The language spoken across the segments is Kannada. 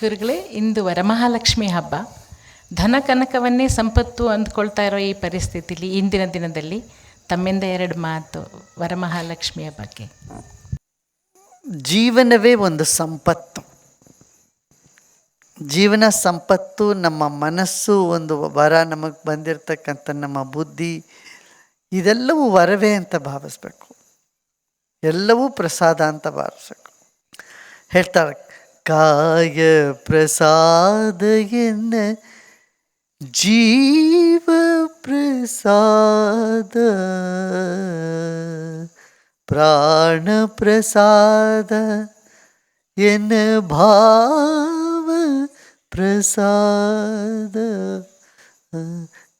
ಗುರುಗಳೇ, ಇಂದು ವರಮಹಾಲಕ್ಷ್ಮಿ ಹಬ್ಬ. ಧನ ಕನಕವನ್ನೇ ಸಂಪತ್ತು ಅಂದ್ಕೊಳ್ತಾ ಇರೋ ಈ ಪರಿಸ್ಥಿತಿಲಿ, ಇಂದಿನ ದಿನದಲ್ಲಿ ತಮ್ಮಿಂದ ಎರಡು ಮಾತು ವರಮಹಾಲಕ್ಷ್ಮಿಯ ಬಗ್ಗೆ. ಜೀವನವೇ ಒಂದು ಸಂಪತ್ತು. ಜೀವನ ಸಂಪತ್ತು ನಮ್ಮ ಮನಸ್ಸು, ಒಂದು ವರ ನಮಗೆ ಬಂದಿರತಕ್ಕಂಥ ನಮ್ಮ ಬುದ್ಧಿ, ಇದೆಲ್ಲವೂ ವರವೇ ಅಂತ ಭಾವಿಸ್ಬೇಕು. ಎಲ್ಲವೂ ಪ್ರಸಾದ ಅಂತ ಭಾವಿಸ್ಬೇಕು. ಹೇಳ್ತಾರೆ ಕಾಯ ಪ್ರಸಾದ ಎನ್ನ ಜೀವ ಪ್ರಸಾದ ಪ್ರಾಣ ಪ್ರಸಾದ ಎನ್ನ ಭಾವ ಪ್ರಸಾದ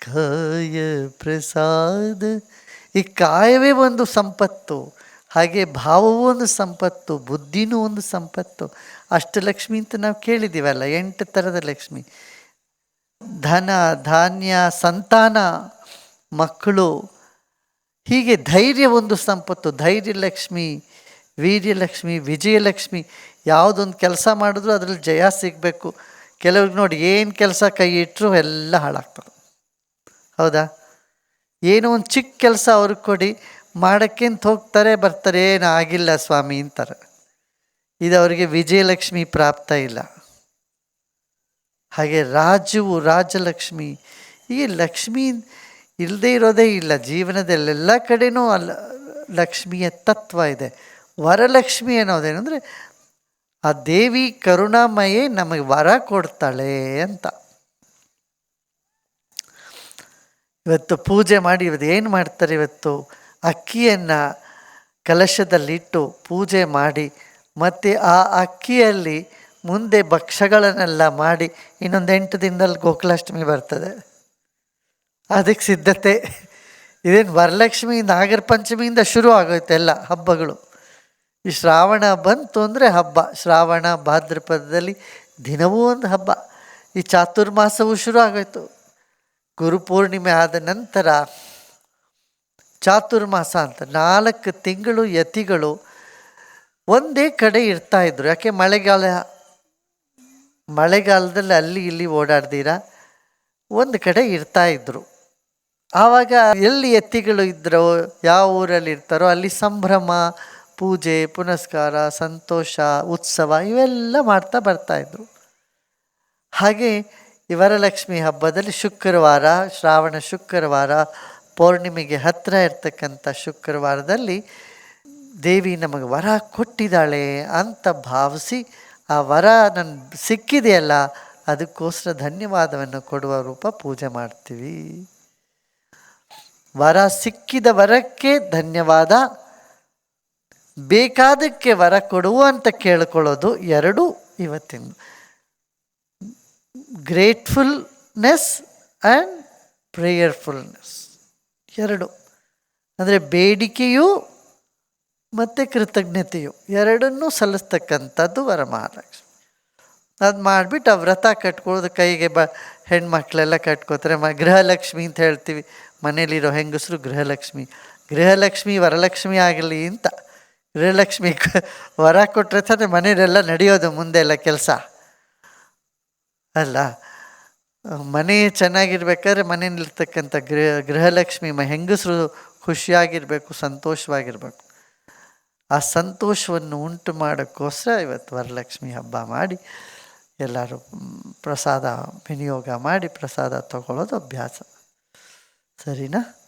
ಕಾಯ ಪ್ರಸಾದ ಈ ಕಾಯವೇ ಒಂದು ಸಂಪತ್ತು ಹಾಗೆ ಭಾವವೂ ಒಂದು ಸಂಪತ್ತು, ಬುದ್ಧಿನೂ ಒಂದು ಸಂಪತ್ತು. ಅಷ್ಟಲಕ್ಷ್ಮಿ ಅಂತ ನಾವು ಕೇಳಿದ್ದೀವಲ್ಲ, ಎಂಟು ಥರದ ಲಕ್ಷ್ಮಿ. ಧನ, ಧಾನ್ಯ, ಸಂತಾನ, ಮಕ್ಕಳು, ಹೀಗೆ ಧೈರ್ಯ ಒಂದು ಸಂಪತ್ತು. ಧೈರ್ಯ ಲಕ್ಷ್ಮಿ ವೀರ್ಯಲಕ್ಷ್ಮಿ ವಿಜಯಲಕ್ಷ್ಮಿ ಯಾವುದೊಂದು ಕೆಲಸ ಮಾಡಿದ್ರು ಅದರಲ್ಲಿ ಜಯ ಸಿಗಬೇಕು. ಕೆಲವ್ರಿಗೆ ನೋಡಿ, ಏನು ಕೆಲಸ ಕೈ ಇಟ್ಟರು ಎಲ್ಲ ಹಾಳಾಗ್ತದೆ. ಹೌದಾ? ಏನೋ ಒಂದು ಚಿಕ್ಕ ಕೆಲಸ ಅವ್ರಿಗೆ ಕೊಡಿ ಮಾಡೋಕ್ಕೆಂತ ಹೋಗ್ತಾರೆ, ಬರ್ತಾರೆ, ಏನು ಆಗಿಲ್ಲ ಸ್ವಾಮಿ ಅಂತಾರೆ. ಇದು ಅವರಿಗೆ ವಿಜಯಲಕ್ಷ್ಮಿ ಪ್ರಾಪ್ತ ಇಲ್ಲ. ಹಾಗೆ ರಾಜುವು ರಾಜಲಕ್ಷ್ಮಿ ಹೀಗೆ ಲಕ್ಷ್ಮಿ ಇಲ್ಲದೆ ಇರೋದೇ ಇಲ್ಲ. ಜೀವನದಲ್ಲೆಲ್ಲ ಕಡೆನೂ ಅಲ್ಲ, ಲಕ್ಷ್ಮಿಯ ತತ್ವ ಇದೆ. ವರಲಕ್ಷ್ಮಿ ಅನ್ನೋದೇನೆಂದರೆ ಆ ದೇವಿ ಕರುಣಾಮಯೇ ನಮಗೆ ವರ ಕೊಡ್ತಾಳೆ ಅಂತ. ಇವತ್ತು ಪೂಜೆ ಮಾಡಿ, ಇವತ್ತು ಏನು ಮಾಡ್ತಾರೆ ಇವತ್ತು? ಅಕ್ಕಿಯನ್ನು ಕಲಶದಲ್ಲಿಟ್ಟು ಪೂಜೆ ಮಾಡಿ, ಮತ್ತು ಆ ಅಕ್ಕಿಯಲ್ಲಿ ಮುಂದೆ ಭಕ್ಷ್ಯಗಳನ್ನೆಲ್ಲ ಮಾಡಿ ಇನ್ನೊಂದು ಎಂಟು ದಿನದಲ್ಲಿ ಗೋಕುಲಾಷ್ಟಮಿ ಬರ್ತದೆ. ಅದಕ್ಕೆ ಸಿದ್ಧತೆ. ಇದೇನು ವರಲಕ್ಷ್ಮಿ ನಾಗರ ಪಂಚಮಿಯಿಂದ ಶುರು ಆಗೋಯ್ತು ಎಲ್ಲ ಹಬ್ಬಗಳು. ಈ ಶ್ರಾವಣ ಬಂತು ಅಂದರೆ ಹಬ್ಬ. ಶ್ರಾವಣ ಭಾದ್ರಪದದಲ್ಲಿ ದಿನವೂ ಒಂದು ಹಬ್ಬ. ಈ ಚಾತುರ್ಮಾಸವೂ ಶುರು ಆಗೋಯ್ತು. ಗುರುಪೂರ್ಣಿಮೆ ಆದ ನಂತರ ಚಾತುರ್ಮಾಸ ಅಂತ ನಾಲ್ಕು ತಿಂಗಳು ಯತಿಗಳು ಒಂದೇ ಕಡೆ ಇರ್ತಾ ಇದ್ರು. ಯಾಕೆ ಮಳೆಗಾಲ, ಮಳೆಗಾಲದಲ್ಲಿ ಅಲ್ಲಿ ಇಲ್ಲಿ ಓಡಾಡ್ದಿರ? ಒಂದು ಕಡೆ ಇರ್ತಾ ಇದ್ರು. ಆವಾಗ ಎಲ್ಲಿ ಎತ್ತಿಗಳು ಇದ್ದರೋ ಯಾವ ಊರಲ್ಲಿ ಇರ್ತಾರೋ ಅಲ್ಲಿ ಸಂಭ್ರಮ, ಪೂಜೆ, ಪುನಸ್ಕಾರ, ಸಂತೋಷ, ಉತ್ಸವ ಇವೆಲ್ಲ ಮಾಡ್ತಾ ಬರ್ತಾಯಿದ್ರು ಹಾಗೆ ಇವರಲಕ್ಷ್ಮಿ ವರಲಕ್ಷ್ಮಿ ಹಬ್ಬದಲ್ಲಿ ಶುಕ್ರವಾರ, ಶ್ರಾವಣ ಶುಕ್ರವಾರ ಪೌರ್ಣಿಮೆಗೆ ಹತ್ತಿರ ಇರ್ತಕ್ಕಂಥ ಶುಕ್ರವಾರದಲ್ಲಿ ದೇವಿ ನಮಗೆ ವರ ಕೊಟ್ಟಿದ್ದಾಳೆ ಅಂತ ಭಾವಿಸಿ ಆ ವರ ನನ್ನ ಸಿಕ್ಕಿದೆಯಲ್ಲ, ಅದಕ್ಕೋಸ್ಕರ ಧನ್ಯವಾದವನ್ನು ಕೊಡುವ ರೂಪ ಪೂಜೆ ಮಾಡ್ತೀವಿ. ವರ ಸಿಕ್ಕಿದ ವರಕ್ಕೆ ಧನ್ಯವಾದ, ಬೇಕಾದಕ್ಕೆ ವರ ಕೊಡುವ ಅಂತ ಕೇಳ್ಕೊಳ್ಳೋದು ಎರಡು ಇವತ್ತಿನ. Gratefulness and prayerfulness. ಎರಡು. ಅಂದರೆ ಬೇಡಿಕೆಯು ಮತ್ತು ಕೃತಜ್ಞತೆಯು. ಎರಡನ್ನೂ ಸಲ್ಲಿಸ್ತಕ್ಕಂಥದ್ದು ವರಮಹಾಲಕ್ಷ್ಮಿ. ಅದು ಮಾಡಿಬಿಟ್ಟು ಆ ವ್ರತ ಕಟ್ಕೊಳ್ಳೋದು ಕೈಗೆ ಬ, ಹೆಣ್ಮಕ್ಳೆಲ್ಲ ಕಟ್ಕೋತಾರೆ. ಮ, ಗೃಹಲಕ್ಷ್ಮಿ ಅಂತ ಹೇಳ್ತೀವಿ. ಮನೇಲಿರೋ ಹೆಂಗಸರು ಗೃಹಲಕ್ಷ್ಮಿ. ಗೃಹಲಕ್ಷ್ಮಿ ವರಲಕ್ಷ್ಮಿ ಆಗಲಿ ಅಂತ. ಗೃಹಲಕ್ಷ್ಮಿ ವರ ಕೊಟ್ಟರೆ ತಾನೇ ಮನೆಯಲ್ಲೆಲ್ಲ ನಡೆಯೋದು ಮುಂದೆ ಎಲ್ಲ ಕೆಲಸ. ಅಲ್ಲ? ಮನೆ ಚೆನ್ನಾಗಿರ್ಬೇಕಾದ್ರೆ ಮನೆಯಲ್ಲಿರ್ತಕ್ಕಂಥ ಗೃಹ, ಗೃಹಲಕ್ಷ್ಮಿ ಮ ಹೆಂಗಸರು ಖುಷಿಯಾಗಿರಬೇಕು, ಸಂತೋಷವಾಗಿರಬೇಕು. ಆ ಸಂತೋಷವನ್ನು ಉಂಟು ಮಾಡೋಕ್ಕೋಸ್ಕರ ಇವತ್ತು ವರಲಕ್ಷ್ಮಿ ಹಬ್ಬ ಮಾಡಿ, ಎಲ್ಲರೂ ಪ್ರಸಾದ, ವಿನಿಯೋಗ ಮಾಡಿ ಪ್ರಸಾದ ತಗೊಳ್ಳೋದು ಅಭ್ಯಾಸ. ಸರಿನಾ?